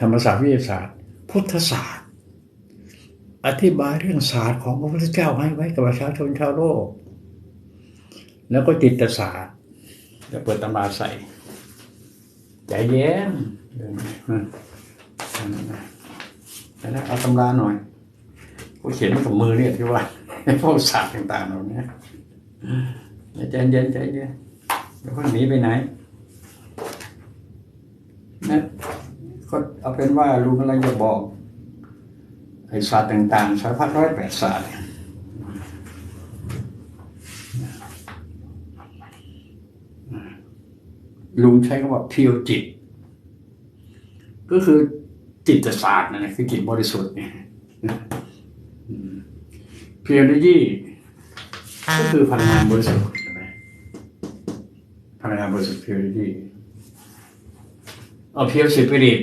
ธรรมศาสตร์วิทยาศาสตร์ พุทธศาสตร์ อธิบายเรื่องศาสตร์ของพระพุทธเจ้าให้ไว้กับประชาชนชาวโลก แล้วก็จิตศาสตร์จะเปิดตำราใส่ใจเย็นเดินมาแล้นะเอาตำราหน่อยกูเขียนมากับมือเนี่ยที่ว่าพวกศาสตร์ต่างๆเหล่านี้ใจเย็นใจเย็นเดี๋ยวพวกหนีไปไหนนะ ก็เอาเป็นว่าลุงกำลังจะบอกไอ้ศาสตร์ต่างๆสารพัดร้อยแปดศาสตร์นะลุงใช้คำว่าเพียวจิต ก็คือจิตศาสตร์นั่นแหละคือจิตบริสุทธิ์เนี่ยเพียวนิยี่ก็คือพลังงานบริสุทธิ์ใช่ไหมพลังงานบริสุทธิ์เพียวนิยี่เอาเพียวสิปิริต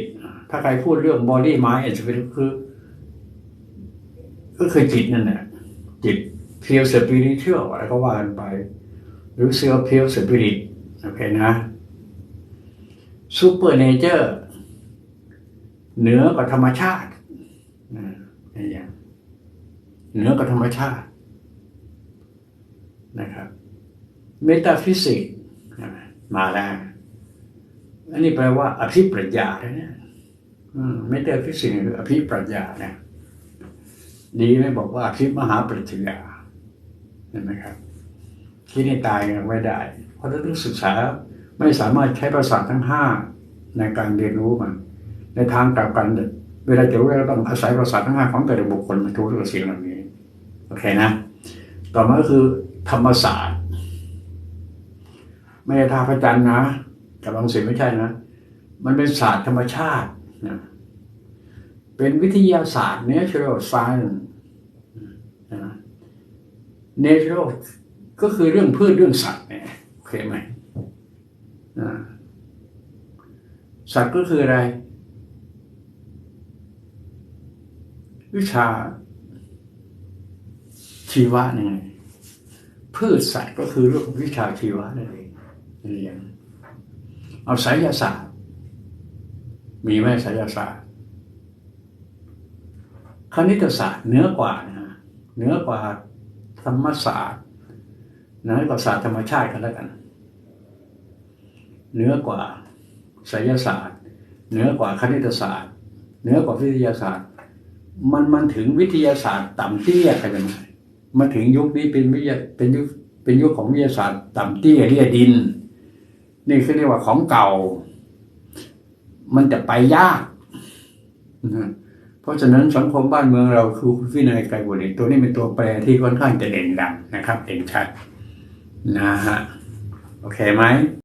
ถ้าใครพูดเรื่องบอดี้ไม้เอ็นสปิริตคือ ก็คือจิตนั่นแหละจิตเพียวสปิริตเชื่ออะไรก็ว่ากันไป หรือเซลเพียวสปิริตโอเคนะซูเปอร์เนเจอร์เหนือกว่าธรรมชาตินะอย่างเหนือกว่าธรรมชาตินะครับเมตาฟิสิกมาแล้วอันนี้แปลว่าอภิปรัชญาเนี่ย เมตาฟิสิกคืออภิปรัชญาเนี่ยดีไม่บอกว่าคลิมหาปริญญาเห็นไหมครับ คิดให้ตายยังไม่ได้ เพราะถ้าต้องศึกษาไม่สามารถใช้ประสาททั้งห้าในการเรียนรู้มัน ในทางกลับกันเวลาจะรู้เราต้องอาศัยประสาททั้งห้าของแต่ละบุคคลมาทุกเรื่องสิ่งเหล่านี้โอเคนะ ต่อมาก็คือธรรมศาสตร์ ไม่ใช่ทางพระจันทร์นะกับบางสิ่งไม่ใช่นะ มันเป็นศาสตร์ธรรมชาติ นะเป็นวิทยาศาสตร์ natural science นะ natural ก็คือเรื่องพืชเรื่องสัตว์เนี่ยโอเคไหมนะสัตว์ก็คืออะไร วิชา ชีวะนี่ไงพืชสัตว์ก็คือเรื่องวิชาชีวะนั่นเองเรียนเอาไสยศาสตร์ มีไหมไสยศาสตร์ คณิตศาสตร์เหนือกว่านะเหนือกว่าธรรมศาสตร์เหนือกว่าศาสตร์ธรรมชาติกันแล้วกันเหนือกว่าไสยศาสตร์เหนือกว่าคณิตศาสตร์เหนือกว่าวิทยาศาสตร์ มันมันถึงวิทยาศาสตร์ต่ำเตี้ยกันไหมมาถึงยุคนี้เป็นวิทยาเป็นยุคเป็นยุคของวิทยาศาสตร์ ต่ำเตี้ยเรียดิน นี่คือเรียกว่าของเก่า มันจะไปยากนะเพราะฉะนั้นสังคมบ้านเมืองเราคือวินัยไกรบุตรตัวนี้เป็นตัวแปรที่ค่อนข้างจะเด่นดังนะครับเด่นชัดนะฮะโอเคไหม